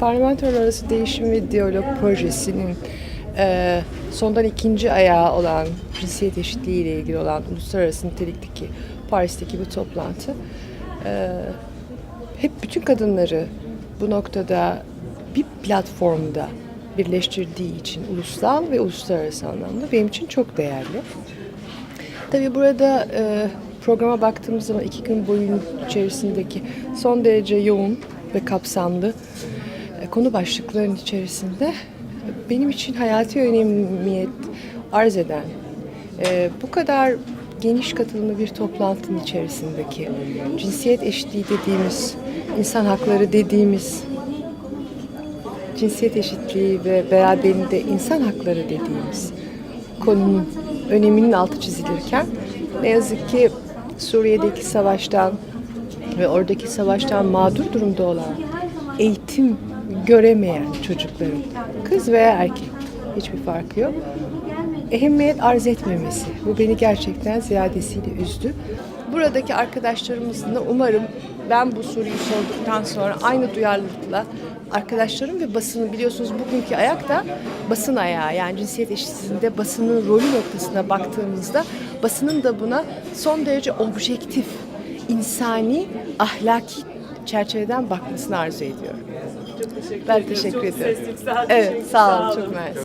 Parlamentolar Arası Değişim ve Diyalog Projesi'nin e, sondan ikinci ayağı olan cinsiyet eşitliği ile ilgili olan uluslararası nitelikteki Paris'teki bu toplantı e, hep bütün kadınları bu noktada bir platformda birleştirdiği için ulusal ve uluslararası anlamda benim için çok değerli. Tabii burada e, programa baktığımız zaman iki gün boyun içerisindeki son derece yoğun ve kapsamlı konu başlıklarının içerisinde e, benim için hayati önemiyet arz eden e, bu kadar geniş katılımlı bir toplantının içerisindeki cinsiyet eşitliği dediğimiz, insan hakları dediğimiz cinsiyet eşitliği ve beraberinde insan hakları dediğimiz konunun öneminin altı çizilirken ne yazık ki Suriye'deki savaştan ve oradaki savaştan mağdur durumda olan eğitim göremeyen çocukların kız veya erkek hiçbir farkı yok ehemmiyet arz etmemesi. Bu beni gerçekten ziyadesiyle üzdü. Buradaki arkadaşlarımızın da umarım ben bu soruyu sorduktan sonra aynı duyarlılıkla arkadaşlarım ve basının biliyorsunuz bugünkü ayak da basın ayağı yani cinsiyet eşitsizliğinde basının rolü noktasına baktığımızda basının da buna son derece objektif, insani, ahlaki çerçeveden bakmasını arzu ediyorum. Çok teşekkür Ben teşekkür Çok ediyorum. seslik, sağ Evet, sağ olun. Çok mersi.